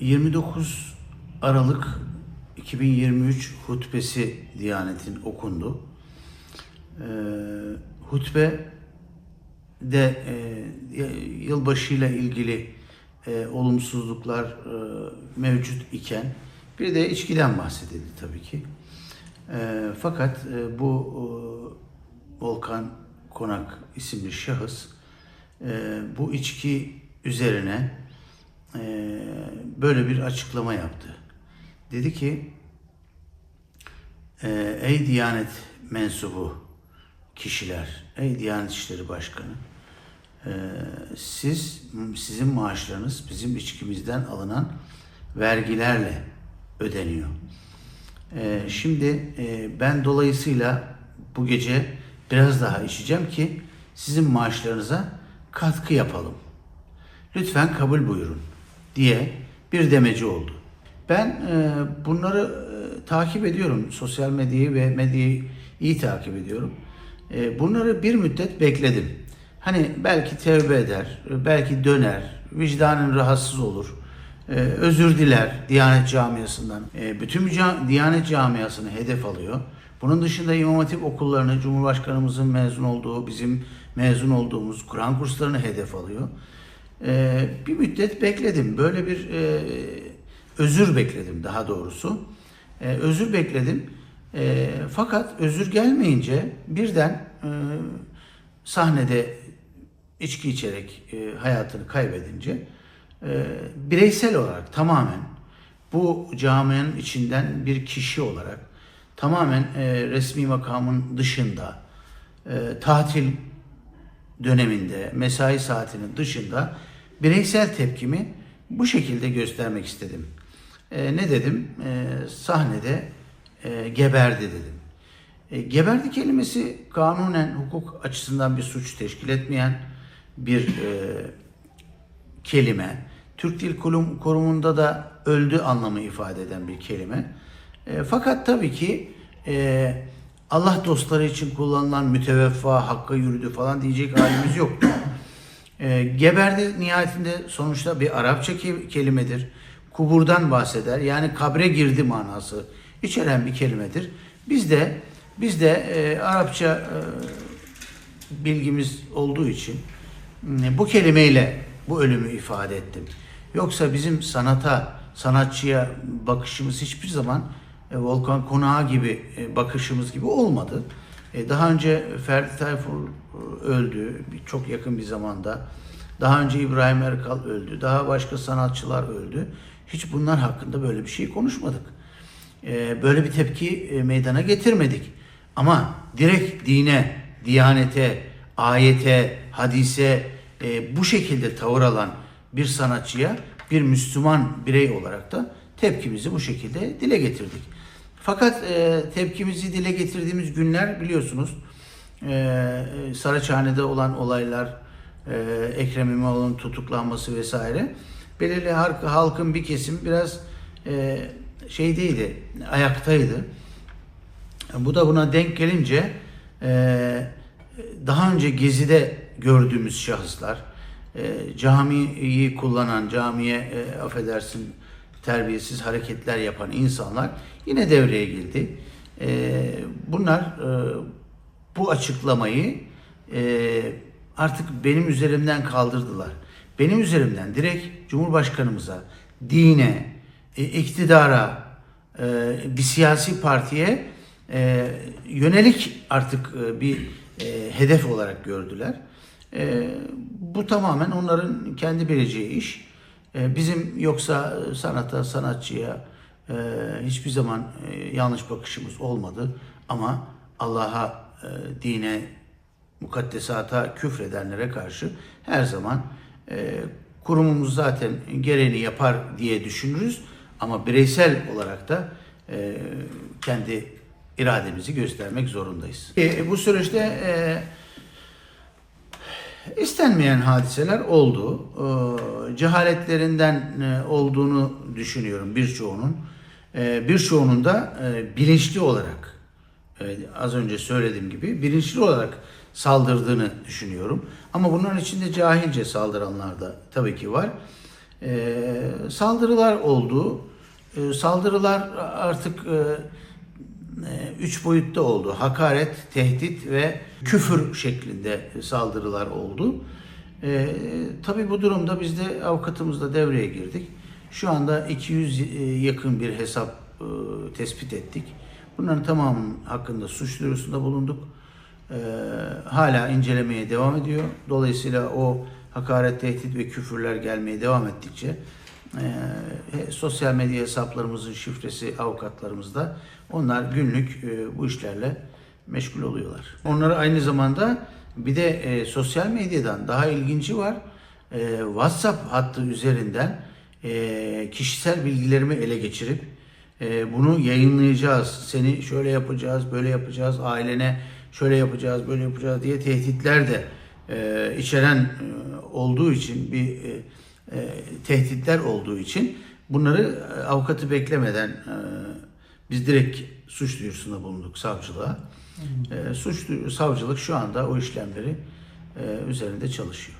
29 Aralık 2023 hutbesi Diyanet'in okundu. Ee, hutbe de e, yılbaşıyla ilgili e, olumsuzluklar e, mevcut iken bir de içkiden bahsedildi tabii ki. E, fakat e, bu e, Volkan Konak isimli şahıs e, bu içki üzerine e, böyle bir açıklama yaptı. Dedi ki, e, ey Diyanet mensubu kişiler, ey Diyanet İşleri Başkanı, e, siz, sizin maaşlarınız bizim içkimizden alınan vergilerle ödeniyor. Şimdi e, ben dolayısıyla bu gece biraz daha içeceğim ki sizin maaşlarınıza katkı yapalım. Lütfen kabul buyurun diye bir demeci oldu. Ben e, bunları e, takip ediyorum. Sosyal medyayı ve medyayı iyi takip ediyorum. E, bunları bir müddet bekledim. Hani belki tevbe eder, belki döner, vicdanın rahatsız olur, e, özür diler Diyanet Camiası'ndan. E, bütün Diyanet Camiası'nı hedef alıyor. Bunun dışında İmam Hatip okullarını, Cumhurbaşkanımızın mezun olduğu, bizim mezun olduğumuz Kur'an kurslarını hedef alıyor. E, bir müddet bekledim. Böyle bir e, özür bekledim daha doğrusu. E, özür bekledim. E, fakat özür gelmeyince birden e, sahnede içki içerek e, hayatını kaybedince e, bireysel olarak tamamen bu camianın içinden bir kişi olarak tamamen e, resmi makamın dışında e, tatil döneminde mesai saatinin dışında bireysel tepkimi bu şekilde göstermek istedim. E, ne dedim? E, sahnede e, geberdi dedim. E, geberdi kelimesi kanunen hukuk açısından bir suç teşkil etmeyen bir e, kelime. Türk Dil Kurum, Kurumu'nda da öldü anlamı ifade eden bir kelime. E, fakat tabii ki e, Allah dostları için kullanılan müteveffa, hakka yürüdü falan diyecek halimiz yok. E, geberdi nihayetinde sonuçta bir Arapça ke- kelimedir. Kuburdan bahseder. Yani kabre girdi manası içeren bir kelimedir. Biz de biz de e, Arapça e, bilgimiz olduğu için e, bu kelimeyle bu ölümü ifade ettim. Yoksa bizim sanata, sanatçıya bakışımız hiçbir zaman Volkan Konağı gibi e, bakışımız gibi olmadı. E, daha önce Ferdi Tayfur e, öldü çok yakın bir zamanda. Daha önce İbrahim Erkal öldü. Daha başka sanatçılar öldü. Hiç bunlar hakkında böyle bir şey konuşmadık. E, böyle bir tepki e, meydana getirmedik. Ama direkt dine, diyanete, ayete, hadise e, bu şekilde tavır alan bir sanatçıya bir Müslüman birey olarak da tepkimizi bu şekilde dile getirdik. Fakat e, tepkimizi dile getirdiğimiz günler biliyorsunuz e, Saraçhane'de olan olaylar, e, Ekrem İmamoğlu'nun tutuklanması vesaire belirli halk- halkın bir kesim biraz e, şeydeydi, ayaktaydı. Bu da buna denk gelince e, daha önce Gezi'de gördüğümüz şahıslar, e, camiyi kullanan, camiye e, affedersin terbiyesiz hareketler yapan insanlar yine devreye girdi. E, bunlar e, bu açıklamayı e, artık benim üzerimden kaldırdılar. Benim üzerimden direkt Cumhurbaşkanımıza, dine, e, iktidara, e, bir siyasi partiye e, yönelik artık e, bir e, hedef olarak gördüler. E, bu tamamen onların kendi bileceği iş. E, bizim yoksa sanata, sanatçıya e, hiçbir zaman e, yanlış bakışımız olmadı. Ama Allah'a, e, dine, mukaddesata küfredenlere karşı her zaman e, kurumumuz zaten gereğini yapar diye düşünürüz. Ama bireysel olarak da e, kendi irademizi göstermek zorundayız. E, bu süreçte e, istenmeyen hadiseler oldu. E, cehaletlerinden olduğunu düşünüyorum birçoğunun. E, birçoğunun da e, bilinçli olarak e, az önce söylediğim gibi bilinçli olarak saldırdığını düşünüyorum. Ama bunların içinde cahilce saldıranlar da tabii ki var. E, saldırılar oldu. Saldırılar artık e, üç boyutta oldu. Hakaret, tehdit ve küfür şeklinde saldırılar oldu. E, tabii bu durumda biz de avukatımızla devreye girdik. Şu anda 200 e, yakın bir hesap e, tespit ettik. Bunların tamamının hakkında suç duyurusunda bulunduk. E, hala incelemeye devam ediyor. Dolayısıyla o hakaret, tehdit ve küfürler gelmeye devam ettikçe e, sosyal medya hesaplarımızın şifresi avukatlarımızda. Onlar günlük e, bu işlerle meşgul oluyorlar. Onları aynı zamanda bir de e, sosyal medyadan daha ilginci var. E, WhatsApp hattı üzerinden e, kişisel bilgilerimi ele geçirip e, bunu yayınlayacağız. Seni şöyle yapacağız, böyle yapacağız, ailene şöyle yapacağız, böyle yapacağız diye tehditler de e, içeren e, olduğu için bir e, e, tehditler olduğu için bunları e, avukatı beklemeden e, biz direkt suç duyurusunda bulunduk savcılığa. E, suç savcılık şu anda o işlemleri e, üzerinde çalışıyor.